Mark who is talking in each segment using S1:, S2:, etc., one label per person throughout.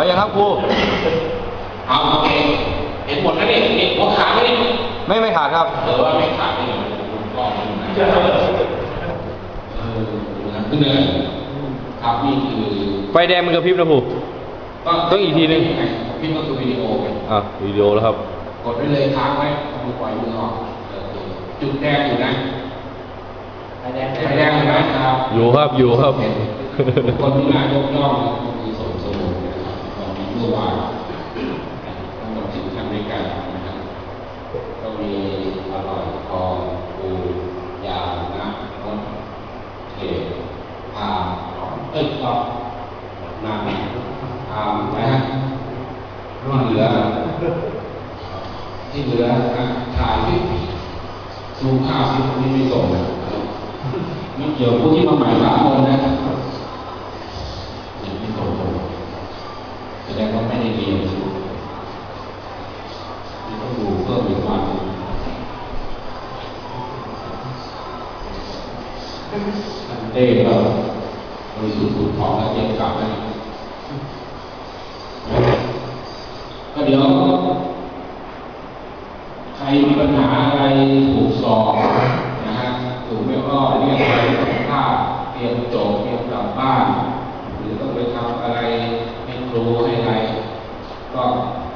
S1: เอาอย่างครับครู
S2: เอาโอเคเห็นหมดแล้วนี่นี่หัวขาดไหมนี่
S1: ไม่ไม่ขาดครับ
S2: เออว่าไม่ขาดนี่เดี๋ยวผมกล้องดูนะเออดูนะขึ้นเลยครับนี่คือ
S1: ไฟแดงมันกระพริบนะครูต้องอีกทีหนึ่ง
S2: พี่ก็คือวิดีโอไง
S1: อะวิดีโอแล้วครับ
S2: กดไว้เลยค้างไว้เอามือปล่อยมือออกเออจุดแดงอยู่นะไฟแดงไฟแดงอยู่นะครับ
S1: อยู่ครับอยู่ครับ
S2: คนที่มายกย่อง มื่อวานทั้งหมดสิบท่านด้วยกันนะครับก็มีอร่อยทองปูยานะนดเทพามเอ้ยก็นาพามนะฮะที่เหลือ ที่เหลือนะถ่ายที่ซูมภาพที่ไม่ส่งนะไม่เกี่ยวผู้ที่มาใหม่สามคนนะยังไม่ส่งส่งแส ดงว่าไม่ได้เรียนนี่ต้องดูเพิ่มอีกวันหนึ่งอันเต้ก็บริสุทธิ์ผุดผ่องแล้วเจ็บกลับนะก็เดี๋ยวใครมีปัญหาอะไรถูกสอบนะฮะถูกไม่ก็เรียกไปสัมภาษณ์เตรียมจบเตรียมกลับบ้าน หรือต้องไปทำอะไรให้ครูให้อะไร ก็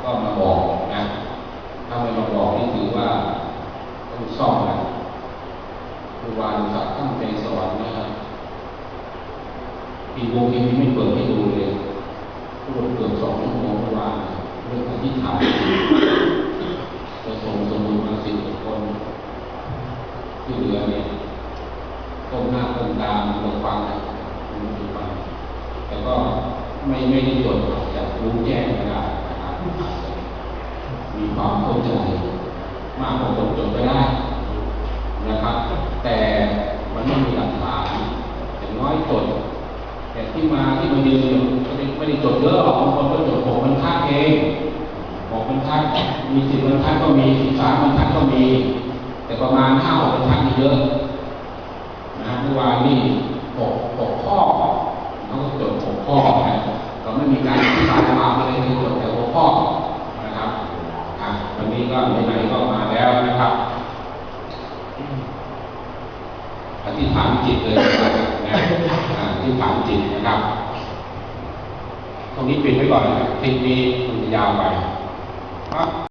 S2: ก็มาบอกนะ ถ้าไม่มาบอกนี่ถือว่าต้องซ่อมนะครูวานุสักดิ์ตั้งใจสอนนะครับ ปีวงทีนี้ไม่เปิดให้ดูเลยพูดเกือบสองชั่วโมงเมื่อวานเรื่องอธิษฐานจะส่งสมุนมาสิบคนที่เหลือเนี่ยต้มหน้าต้มตาลงฟังนะดูฟังแต่ก็ไม่ไม่ได้จดจะรู้แจ้งก็ได้ ที่มาที่มายืนอยู่ไม่ได้ไม่ได้จดเยอะหรอกบางคนก็จดหกบรรทัดเองหกบรรทัดมีสิบบรรทัดก็มีสิบสามบรรทัดก็มี แต่ประมาณห้าหกบรรทัดนี่เยอะนะเมื่อวานนี่หกหกข้อเขาก็จดหกข้อนะเราไม่มีการอธิบายความอะไรเลยจดแต่หกข้อนะครับอะวันนี้ก็ไหนก็มาแล้วนะครับอธิษฐานจิตเลยนะครับ นะอ่าอธิษฐานจิตนะครับ ตรงนี้ปิดไว้ก่อนนะครับคลิปนี้มันจะยาวไปครับ